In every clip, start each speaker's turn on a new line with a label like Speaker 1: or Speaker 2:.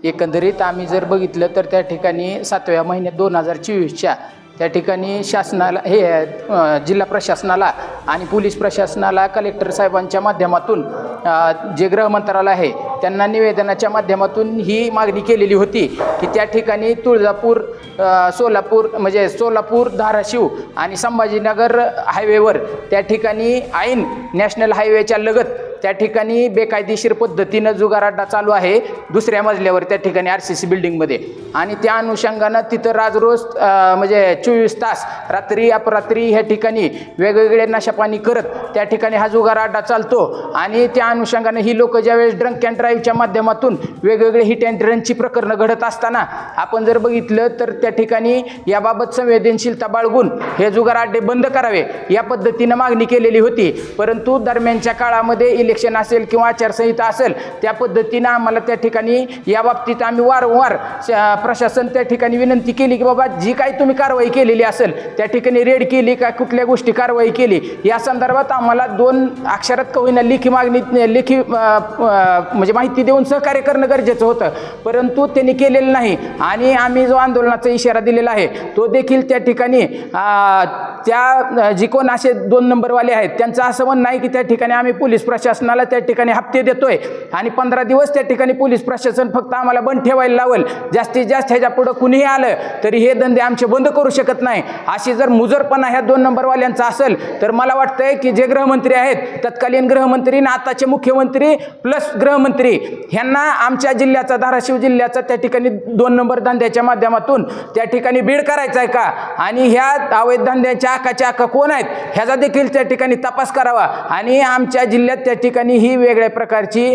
Speaker 1: एकंदरीत आम्ही जर बघितलं तर त्या ठिकाणी सातव्या महिन्यात दोन हजार चोवीसच्या त्या ठिकाणी शासनाला हे जिल्हा प्रशासनाला आणि पोलीस प्रशासनाला कलेक्टर साहेबांच्या माध्यमातून जे गृहमंत्रालय आहे त्यांना निवेदनाच्या माध्यमातून ही मागणी केलेली होती की त्या ठिकाणी तुळजापूर सोलापूर म्हणजे सोलापूर धाराशिव आणि संभाजीनगर हायवेवर त्या ठिकाणी ऐन नॅशनल हायवेच्या लगत त्या ठिकाणी बेकायदेशीर पद्धतीनं जुगार अड्डा चालू आहे दुसऱ्या मजल्यावर त्या ठिकाणी आर सी सी बिल्डिंगमध्ये. आणि त्या अनुषंगानं तिथं राजरोज म्हणजे चोवीस तास रात्री अपरात्री ह्या ठिकाणी वेगवेगळे नशापाणी करत त्या ठिकाणी हा जुगार अड्डा चालतो. आणि त्या अनुषंगानं ही लोक ज्यावेळेस ड्रंक अँड ड्राईव्हच्या माध्यमातून वेगवेगळे हिट अँड रनची प्रकरणं घडत असताना आपण जर बघितलं तर त्या ठिकाणी याबाबत संवेदनशीलता बाळगून हे जुगार अड्डे बंद करावे या पद्धतीनं मागणी केलेली होती. परंतु दरम्यानच्या काळामध्ये इलेक्शन असेल किंवा आचारसंहिता असेल त्या पद्धतीनं आम्हाला त्या ठिकाणी या बाबतीत आम्ही वारंवार प्रशासन त्या ठिकाणी विनंती केली की बाबा जी काही तुम्ही कारवाई केलेली असेल त्या ठिकाणी रेड केली का कुठल्या गोष्टी कारवाई केली या संदर्भात आम्हाला दोन अक्षरात कवीनं होईना लेखी मागणी लेखी म्हणजे माहिती देऊन सहकार्य करणं गरजेचं होतं. परंतु त्यांनी केलेलं नाही. आणि आम्ही जो आंदोलनाचा इशारा दिलेला आहे तो देखील त्या ठिकाणी त्या जी कोण असे दोन नंबरवाले आहेत त्यांचं असं म्हणणं आहे की त्या ठिकाणी आम्ही पोलीस प्रशासनाला त्या ठिकाणी हप्ते देतोय. आणि पंधरा दिवस त्या ठिकाणी पोलीस प्रशासन फक्त आम्हाला बंद ठेवायला लावल. जास्तीत जास्त ह्याच्या पुढं कुणीही आलं तरी हे धंदे आमचे बंद करू शकत नाही. अशी जर मुजरपणा ह्या दोन नंबरवाल्यांचा असेल तर मला वाटतंय की जे गृहमंत्री आहेत तत्कालीन गृहमंत्री आणि आताचे मुख्यमंत्री प्लस गृहमंत्री ह्यांना आमच्या जिल्ह्याचा धाराशिव जिल्ह्याचा त्या ठिकाणी दोन नंबर धंद्याच्या माध्यमातून त्या ठिकाणी बीड करायचा आहे का? आणि ह्या अवैध धंद्याच्या आकाच्या अक्का कोण आहेत? ह्याचा देखील त्या ठिकाणी तपास करावा. आणि आमच्या जिल्ह्यात त्या ठिकाणी ही वेगळ्या प्रकारची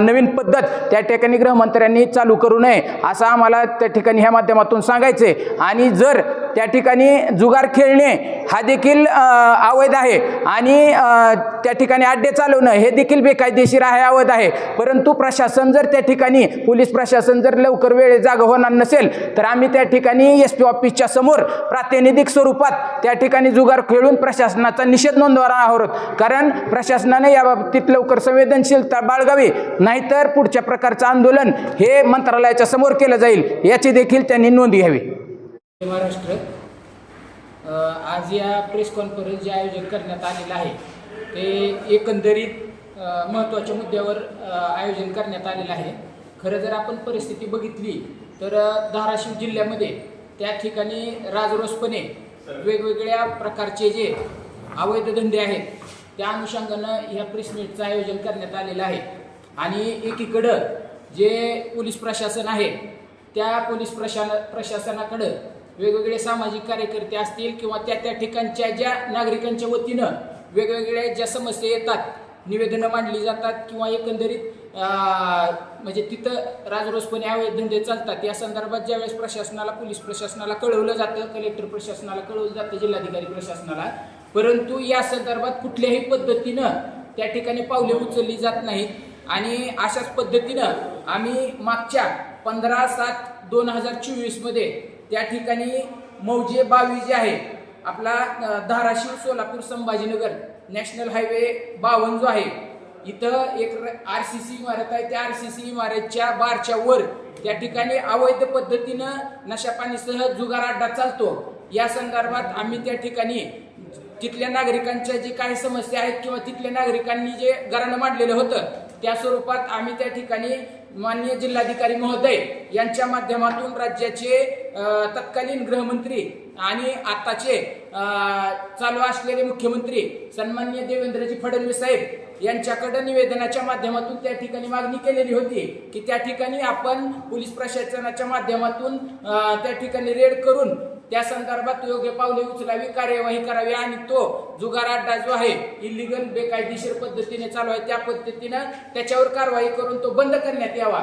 Speaker 1: नवीन पद्धत त्या ठिकाणी गृहमंत्र्यांनी चालू करू नये असं आम्हाला त्या ठिकाणी ह्या माध्यमातून सांगायचे आणि जर त्या ठिकाणी जुगार खेळणे हा देखील अवैध आहे आणि त्या ठिकाणी अड्डे चालवणं हे देखील बेकायदेशीर आहे अवैध आहे परंतु प्रशासन जर त्या ठिकाणी पोलीस प्रशासन जर लवकर वेळे जागा होणार नसेल तर आम्ही त्या ठिकाणी एस पी ऑफिसच्या समोर प्रातिनिधिक स्वरूपात त्या ठिकाणी जुगार खेळून प्रशासनाचा निषेध नोंदवणार आहोत. कारण प्रशासनाने या बाबतीत लवकर संवेदनशीलता बाळगावी नाहीतर पुढच्या प्रकारचं आंदोलन हे मंत्रालयाच्या समोर केलं जाईल याची देखील त्यांनी नोंद घ्यावी. महाराष्ट्र. आज या प्रेस कॉन्फरन्स जे आयोजन करण्यात आलेलं आहे ते एकंदरीत महत्त्वाच्या मुद्द्यावर आयोजन करण्यात आलेलं आहे. खरं जर आपण परिस्थिती बघितली तर धाराशिव जिल्ह्यामध्ये त्या ठिकाणी राजरोसपणे वेगवेगळ्या प्रकारचे जे अवैध धंदे आहेत त्या अनुषंगानं ह्या प्रेस मीटचं आयोजन करण्यात आलेलं आहे. आणि एकीकडं जे पोलीस प्रशासन आहे त्या पोलीस प्रशा प्रशासनाकडं वेगवेगळे सामाजिक कार्यकर्ते असतील किंवा त्या त्या ठिकाणच्या ज्या नागरिकांच्या वतीनं वेगवेगळ्या ज्या समस्या येतात निवेदनं मांडली जातात किंवा एकंदरीत म्हणजे तिथं राजरोसपणे अवैध धंदे चालतात. या संदर्भात ज्यावेळेस प्रशासनाला पोलीस प्रशासनाला कळवलं जातं कलेक्टर प्रशासनाला कळवलं जातं जिल्हाधिकारी प्रशासनाला परंतु या संदर्भात कुठल्याही पद्धतीनं त्या ठिकाणी पावले उचलली जात नाहीत. आणि अशाच पद्धतीनं आम्ही मागच्या पंधरा सात दोन हजार चोवीसमध्ये त्या ठिकाणी मौजे बावीस जे आहे आपला धाराशिव सोलापूर संभाजीनगर नॅशनल हायवे बावन जो आहे इथं एक आर सी सी इमारत आहे. त्या आर सी सी इमारतच्या बारच्या वर त्या ठिकाणी अवैध पद्धतीनं नशापाणीसह जुगार अड्डा चालतो. या संदर्भात आम्ही त्या ठिकाणी तिथल्या नागरिकांच्या जी काही समस्या आहेत किंवा तिथल्या नागरिकांनी जे घराणं मांडलेलं होतं त्या स्वरूपात आम्ही त्या ठिकाणी माननीय जिल्हाधिकारी महोदय यांच्या माध्यमातून राज्याचे तत्कालीन गृहमंत्री आणि आताचे चालू असलेले मुख्यमंत्री सन्माननीय देवेंद्रजी फडणवीस साहेब यांच्याकडे निवेदनाच्या माध्यमातून त्या ठिकाणी मागणी केलेली होती की त्या ठिकाणी आपण पोलीस प्रशासनाच्या माध्यमातून त्या ठिकाणी रेड करून त्या संदर्भात योग्य पावले उचलावी कार्यवाही करावी आणि तो जुगार अड्डा जो आहे इलिगल बेकायदेशीर पद्धतीने चालू आहे त्या पद्धतीनं त्याच्यावर कारवाई करून तो बंद करण्यात यावा.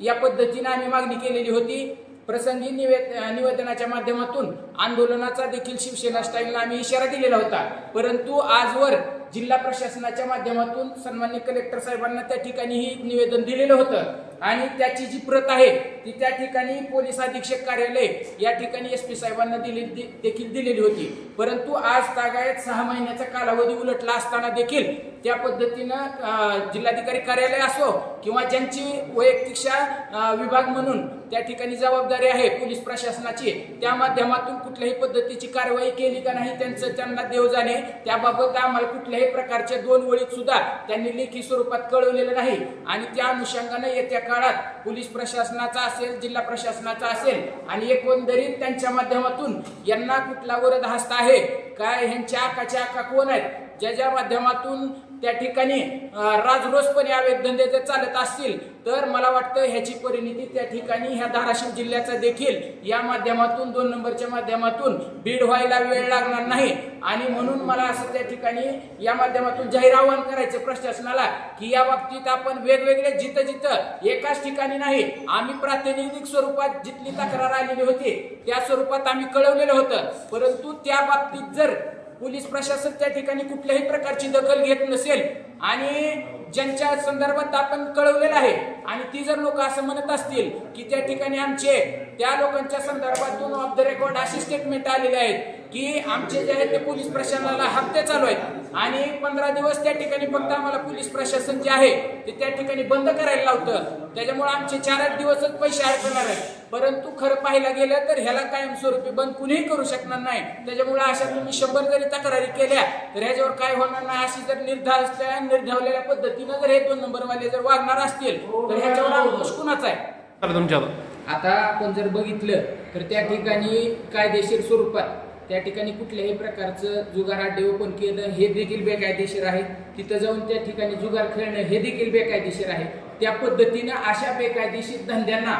Speaker 1: या पद्धतीनं आम्ही मागणी केलेली होती. प्रसंगी निवेद निवेदनाच्या माध्यमातून आंदोलनाचा देखील शिवसेना स्टाईलला आम्ही इशारा दिलेला होता. परंतु आजवर जिल्हा प्रशासनाच्या माध्यमातून सन्मान्य कलेक्टर साहेबांना त्या ठिकाणी ही निवेदन दिलेलं होतं. आणि त्याची जी प्रत आहे ती त्या ठिकाणी पोलीस अधीक्षक कार्यालय या ठिकाणी एस पी साहेबांना दिली देखील दिलेली होती. परंतु आज तागायत सहा महिन्याचा कालावधी उलटला असताना देखील त्या पद्धतीनं जिल्हाधिकारी कार्यालय असो किंवा ज्यांची वैयक्तिकशा विभाग म्हणून त्या ठिकाणी जबाबदारी आहे पोलीस प्रशासनाची त्या माध्यमातून कुठल्याही पद्धतीची कारवाई केली का नाही त्यांचं त्यांना देव जाणे त्याबाबत आम्हाला कुठल्याही प्रकारच्या दोन वळीत सुद्धा त्यांनी लेखी स्वरूपात कळवलेलं नाही. आणि त्या अनुषंगाने येत्या काळात पोलीस प्रशासनाचा असेल जिल्हा प्रशासनाचा असेल आणि एकंदरीत त्यांच्या माध्यमातून यांना कुठला वरद हस्त आहे? काय ह्यांच्या आकाच्या आका कोण आहेत? ज्या ज्या माध्यमातून त्या ठिकाणी राजरोसपणे अवैध धंदे जर चालत असतील तर मला वाटतं ह्याची परिणिती त्या ठिकाणी ह्या धाराशिव जिल्ह्याचा देखील या माध्यमातून दोन नंबरच्या माध्यमातून बीड व्हायला वेळ लागणार नाही. आणि म्हणून मला असं त्या ठिकाणी या माध्यमातून जाहीर आवाहन करायचं प्रशासनाला की या बाबतीत आपण वेगवेगळे जिथं जिथं एकाच ठिकाणी नाही आम्ही प्रातिनिधिक स्वरूपात जिथली तक्रार आलेली होती त्या स्वरूपात आम्ही कळवलेलं होतं. परंतु त्या बाबतीत जर पोलीस प्रशासन त्या ठिकाणी कुठल्याही प्रकारची दखल घेत नसेल. आणि ज्यांच्या संदर्भात आपण कळवलेलं आहे आणि ती जर लोक असं म्हणत असतील की त्या ठिकाणी आमचे त्या लोकांच्या संदर्भातून ऑफ द रेकॉर्ड अशी स्टेटमेंट आलेले आहेत. की आमचे जे आहेत ते पोलीस प्रशासनाला हप्ते चालू आहेत. आणि पंधरा दिवस त्या ठिकाणी फक्त आम्हाला पोलीस प्रशासन जे आहे ते त्या ठिकाणी बंद करायला लावतं. त्याच्यामुळे आमचे चार आठ दिवसच पैसे अडकणार आहेत. परंतु खरं पाहायला गेलं तर ह्याला कायमस्वरूपी बंद कुणीही करू शकणार नाही. त्याच्यामुळे अशा तुम्ही शंभर जरी तक्रारी केल्या तर ह्याच्यावर काय होणार नाही? अशी जर निर्धार असल्या निर्धावलेल्या पद्धतीनं जर हे दोन नंबरवाले जर वागणार असतील तर ह्याच्यावर अंकुश कुणाचा आहे?
Speaker 2: आता
Speaker 1: आपण जर बघितलं तर त्या ठिकाणी कायदेशीर स्वरूपात त्या ठिकाणी कुठल्याही प्रकारचं जुगार अड्डे ओपन केलं हे देखील बेकायदेशीर आहे. तिथं जाऊन त्या ठिकाणी जुगार खेळणं हे देखील बेकायदेशीर आहे. त्या पद्धतीनं अशा बेकायदेशीर धंद्यांना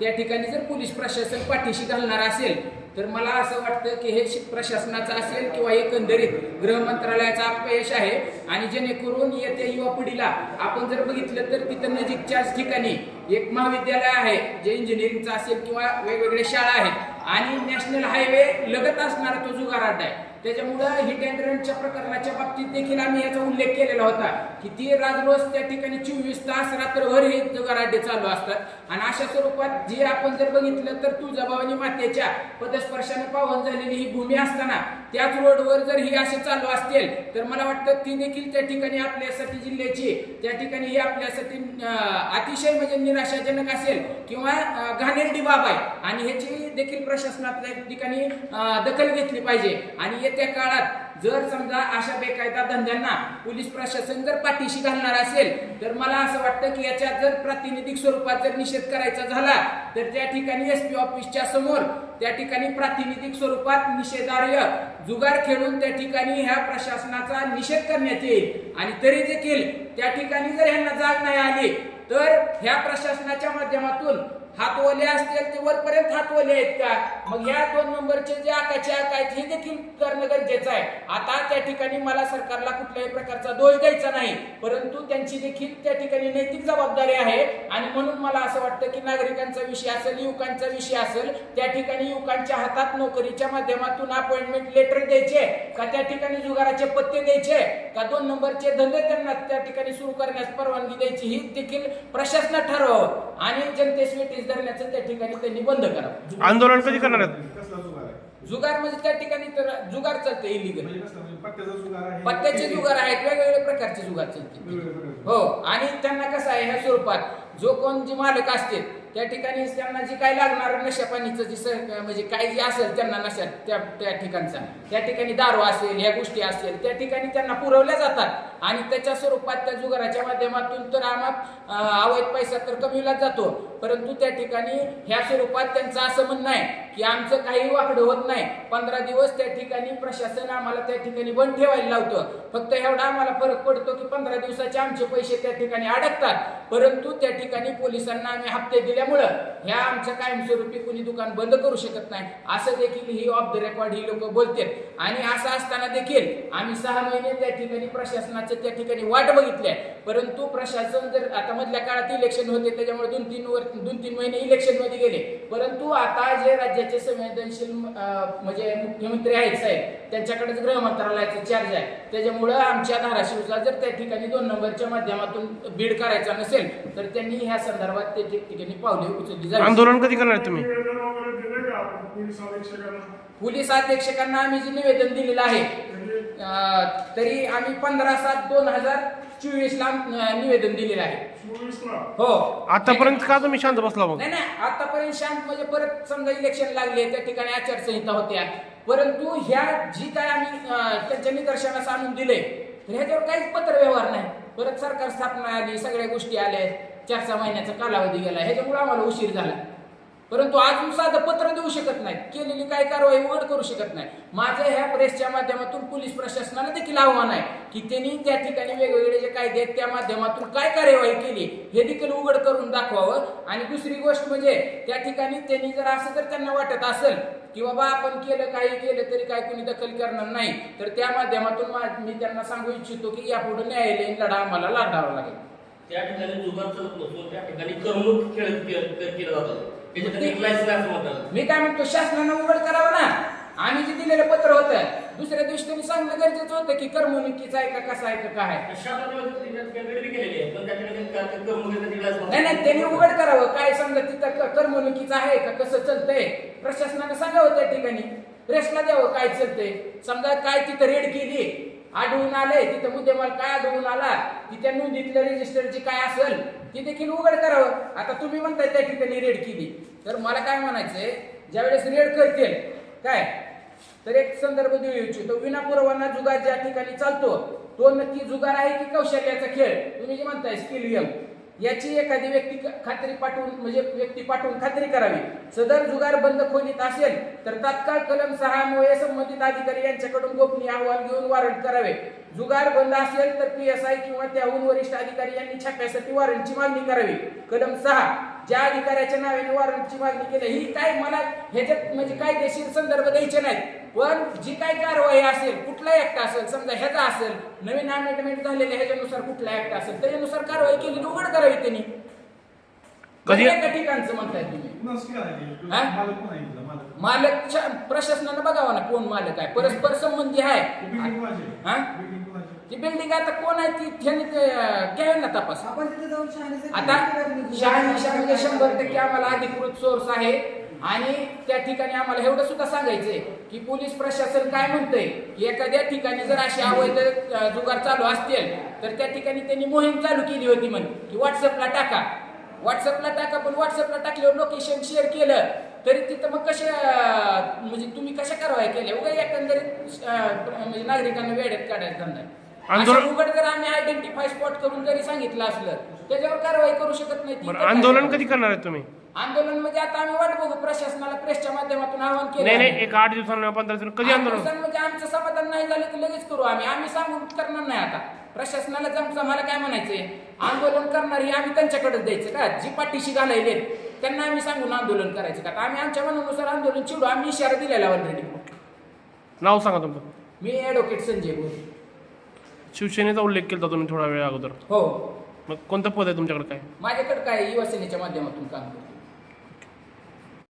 Speaker 1: त्या ठिकाणी जर पोलीस प्रशासन पाठीशी घालणार असेल तर मला असं वाटतं की हे प्रशासनाचं असेल किंवा एकंदरीत गृह मंत्रालयाचा अपयश आहे आणि जेणेकरून येत्या युवा पिढीला आपण जर बघितलं तर तिथं नजीकच्याच ठिकाणी एक महाविद्यालय आहे जे इंजिनिअरिंगचं असेल किंवा वेगवेगळ्या शाळा आहेत. आणि नॅशनल हायवे लगत असणारा तो जुगाराट आहे. त्याच्यामुळं हिट अँड रनच्या प्रकरणाच्या बाबतीत देखील आम्ही याचा उल्लेख केलेला होता. की ती राजरोज त्या ठिकाणी चोवीस तास रात्रभर हे गराडे चालू असतात. आणि अशा स्वरूपात जे आपण जर बघितलं तर तुळजाभवानी मातेच्या पदस्पर्शाने पावन झालेली ही भूमी असताना त्याच रोडवर जर ही अशी चालू असतील तर मला वाटतं ती देखील त्या ठिकाणी आपल्यासाठी जिल्ह्याची त्या ठिकाणी ही आपल्यासाठी अतिशय म्हणजे निराशाजनक असेल किंवा घाणेरडी बाब आहे. आणि ह्याची देखील प्रशासनात त्या ठिकाणी दखल घेतली पाहिजे. आणि येत्या काळात जर समजा अशा बेकायदा धंद्यांना पोलीस प्रशासन जर पाठीशी घालणार असेल तर मला असं वाटतं की याच्यात जर प्रातिनिधिक स्वरूपात जर निषेध करायचा झाला तर त्या ठिकाणी एस पी ऑफिसच्या समोर त्या ठिकाणी प्रातिनिधिक स्वरूपात निषेधार्य जुगार खेळून त्या ठिकाणी ह्या प्रशासनाचा निषेध करण्यात येईल. आणि तरी देखील त्या ठिकाणी जर ह्यांना जाग नाही आली तर ह्या प्रशासनाच्या माध्यमातून हातवले असतील ते वरपर्यंत हातवले आहेत का? मग ह्या दोन नंबरचे जे आकाचे आक आहेत हे देखील करणं गरजेचं आहे. आता त्या ठिकाणी मला सरकारला कुठल्याही प्रकारचा दोष द्यायचा नाही परंतु त्यांची देखील त्या ठिकाणी नैतिक जबाबदारी आहे. आणि म्हणून मला असं वाटतं की नागरिकांचा विषय असेल युवकांचा विषय असेल त्या ठिकाणी युवकांच्या हातात नोकरीच्या माध्यमातून अपॉइंटमेंट लेटर द्यायचे का त्या ठिकाणी जुगाराचे पत्ते द्यायचे का दोन नंबरचे धंदे त्यांना त्या ठिकाणी सुरू करण्यास परवानगी द्यायची ही देखील प्रशासन ठरवावं आणि जनतेस वेटीस धरण्याचं त्या ठिकाणी त्यांनी बंद करावं
Speaker 2: आंदोलन कधी करणार आहेत?
Speaker 3: कसला जुगार
Speaker 1: म्हणजे त्या ठिकाणी तर जुगार चालते इलिगल
Speaker 3: म्हणजे म्हणजे पत्त्याचा जुगार आहे?
Speaker 1: पत्त्याचे जुगार आहेत वेगवेगळ्या प्रकारचे जुगार चालते. हो आणि त्यांना कसं आहे ह्या स्वरूपात जो कोण जे मालक असतील त्या ठिकाणी त्यांना जे काय लागणार नशा पाणीचं जे म्हणजे काय जे असेल त्यांना नशा त्या त्या ठिकाणचा. त्या ठिकाणी दारू असेल ह्या गोष्टी असेल त्या ठिकाणी त्यांना पुरवल्या जातात. आणि त्याच्या स्वरूपात त्या जुगाराच्या माध्यमातून तर आम्हा अवैध पैसा तर कमीला जातो. परंतु त्या ठिकाणी ह्या स्वरूपात त्यांचं असं म्हणणं आहे की आमचं काही वाकडं होत नाही. पंधरा दिवस त्या ठिकाणी प्रशासन आम्हाला त्या ठिकाणी बंद ठेवायला लावतं. फक्त एवढा आम्हाला फरक पडतो की पंधरा दिवसाचे आमचे पैसे त्या ठिकाणी अडकतात. परंतु त्या ठिकाणी पोलिसांना आम्ही हप्ते दिल्यामुळं ह्या आमचं कायमस्वरूपी कुणी दुकान बंद करू शकत नाही. असं देखील ही ऑफ द रेकॉर्ड ही लोक बोलतात. आणि असं असताना देखील आम्ही सहा महिने त्या ठिकाणी प्रशासनाच्या त्या ठिकाणी वाट बघितली आहे परंतु प्रशासन जर आता मधल्या काळात इलेक्शन होते त्याच्यामुळे दोन तीन वर दोन तीन महिने इलेक्शनमध्ये गेले. परंतु आता जे राज्याचे संवेदनशील म्हणजे मुख्यमंत्री आहेत साहेब त्यांच्याकडेच गृह मंत्रालयाचा चार्ज आहे त्याच्यामुळं आमच्या धाराशिवचा जर त्या ठिकाणी दोन नंबरच्या माध्यमातून बीड करायचा नसेल तर त्यांनी ह्या संदर्भात ते ठिकठिकाणी पावले उचलली जावी.
Speaker 2: आंदोलन कधी करणार तुम्ही?
Speaker 4: पोलीस अधीक्षकांना
Speaker 1: आम्ही जे निवेदन दिलेलं आहे तरी आम्ही पंधरा सात दोन हजार चोवीस ला निवेदन दिलेलं आहे. हो.
Speaker 2: आतापर्यंत का तुम्ही शांत बसला मग?
Speaker 1: नाही नाही आतापर्यंत शांत म्हणजे परत समजा इलेक्शन लागले त्या ठिकाणी आचारसंहिता होत्या. परंतु ह्या जी काय आम्ही त्यांच्या निदर्शनास आणून दिले तर ह्याच्यावर काहीच पत्र व्यवहार नाही. परत सरकार स्थापना आली सगळ्या गोष्टी आल्या चार सहा महिन्याचा कालावधी गेला ह्याच्यामुळे आम्हाला उशीर झाला. परंतु अजून साधं पत्र देऊ शकत नाही केलेली काय कारवाई उघड करू शकत नाही. माझं ह्या प्रेसच्या माध्यमातून पोलीस प्रशासनाला देखील आव्हान आहे की त्यांनी त्या ठिकाणी वेगवेगळे जे कायदे आहेत त्या माध्यमातून काय कार्यवाही केली हे देखील उघड करून दाखवावं. आणि दुसरी गोष्ट म्हणजे त्या ठिकाणी त्यांनी जर असं जर त्यांना वाटत असेल की बाबा आपण केलं काही केलं तरी काय कोणी दखल करणार नाही तर त्या माध्यमातून मी त्यांना सांगू इच्छितो की यापुढे न्यायालयीन लढा आम्हाला लढावा लागेल.
Speaker 5: त्या ठिकाणी जुगार त्या ठिकाणी करमणूक खेळ केलं केलं जातं
Speaker 1: मी काय म्हणतो शासनानं उघड करावं ना. आम्ही जे दिलेलं पत्र होतं दुसऱ्या दिवशी त्यांनी सांगणं गरजेचं होतं की करमणुकीचं आहे का कसं आहे का काय नाही नाही त्यांनी उघड करावं. काय समजा तिथं करमणुकीचं आहे का कसं चालतंय? प्रशासनानं सांगावं त्या ठिकाणी. प्रेसला द्यावं काय चालतंय? समजा काय तिथं रेड केली आढळून आले तिथं मुद्देमाल काय आढळून आला की त्या नोंदीतल्या रजिस्टरची काय असेल ती देखील उघड करावं. आता तुम्ही म्हणताय त्या ठिकाणी रेड केली. तर मला काय म्हणायचंय ज्यावेळेस रेड करतील काय? तर एक संदर्भ देऊ इच्छितो. विना पुरवाना जुगार ज्या ठिकाणी चालतो तो नक्की जुगार आहे की कौशल्याचा खेळ? तुम्ही जे म्हणताय स्किल गेम याची एखादी व्यक्ती खात्री पाठवून म्हणजे व्यक्ती पाठवून खात्री करावी. सदर जुगार बंद खोलीत असेल तर तात्काळ कलम सहामुळे संबंधित अधिकारी यांच्याकडून गोपनीय अहवाल घेऊन वॉरंट करावे. जुगार बंद असेल तर पी एस आय किंवा त्याहून वरिष्ठ अधिकारी यांनी छाप्यासाठी वॉरंटची मागणी करावी. कलम सहा ज्या अधिकाऱ्याच्या नावाने वॉरंटची मागणी केली ही काय मला ह्याच्यात म्हणजे कायदेशीर संदर्भ द्यायचे नाहीत. पण जी काय कारवाई असेल कुठला ऍक्ट असेल समजा ह्याचा असेल नवीन अमेंडमेंट झालेल्या ह्याच्यानुसार कुठला ऍक्ट असेल त्याच्यानुसार कारवाई केली उघड करावी त्यांनी
Speaker 2: कधी-
Speaker 1: एका ठिकाणचं म्हणताय तुम्ही?
Speaker 3: मालक कोण आहे इथला? मालक
Speaker 1: मालकच्या प्रशासनानं बघावं ना कोण मालक आहे परस्पर संबंधी आहे? हा? ती बिल्डिंग आता कोण आहे ती ह्यांनी ते, अं, घ्यावी ना तपास आता. शहानिशा म्हणजे शंभर टक्के आम्हाला अधिकृत सोर्स आहे आणि त्या ठिकाणी आम्हाला एवढं सुद्धा सांगायचंय की पोलीस प्रशासन काय म्हणतंय? की एखाद्या ठिकाणी जर असे अवैध जुगार चालू असतील तर त्या ठिकाणी त्यांनी मोहीम चालू केली होती म्हण की व्हॉट्सअपला टाका. व्हॉट्सअपला टाका पण व्हॉट्सअपला टाकल्यावर लोकेशन शेअर केलं तरी तिथं मग कसे म्हणजे तुम्ही कशा कारवाई केल्या? उगा एकंदरीत म्हणजे नागरिकांना वेळेत काढायचं धंदा
Speaker 2: आंदोलन-
Speaker 1: असं उघड जर आम्ही आयडेंटिफाय स्पॉट करून जरी सांगितलं असलं त्याच्यावर कारवाई करू शकत नाही.
Speaker 2: बरं आंदोलन? कधी करणार आहे तुम्ही?
Speaker 1: आंदोलन म्हणजे आता आम्ही वाट बघू प्रशासनाला प्रेसच्या माध्यमातून आवाहन केलं
Speaker 2: नाही
Speaker 1: आहे.
Speaker 2: नाही एक आठ दिवसांना पंधरा दिवसांना कधी
Speaker 1: आठ
Speaker 2: आंदोलन?
Speaker 1: म्हणजे आमचं समाधान नाही झालं की लगेच करू आम्ही. आम्ही सांगून करणार नाही आता. प्रशासनाला जमचं मला काय म्हणायचंय? आंदोलन करणारी आम्ही त्यांच्याकडेच द्यायचं का? जी पाठीशी घालायले त्यांना आम्ही सांगून आंदोलन करायचं का? आता आम्ही आमच्या मनानुसार आंदोलन चिडू. आम्ही इशारा दिलेला ऑलरेडी
Speaker 2: नाव सांगा तुमचं.
Speaker 1: मी ॲडव्होकेट संजय बोल
Speaker 2: शिवसेनेचा उल्लेख केला तुम्ही थोडा वेळ अगोदर.
Speaker 1: हो.
Speaker 2: मग कोणतं पद आहे तुमच्याकडे काय?
Speaker 1: माझ्याकडे काय युवा सेनेच्या माध्यमातून काम करतो.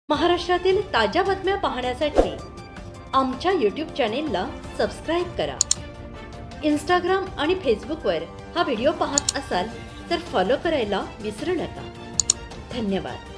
Speaker 6: महाराष्ट्रातील ताज्या बातम्या पाहण्यासाठी आमच्या यूट्यूब चॅनेलला सबस्क्राईब करा. इंस्टाग्राम आणि फेसबुकवर हा व्हिडिओ पाहत असाल तर फॉलो करायला विसरू नका. धन्यवाद.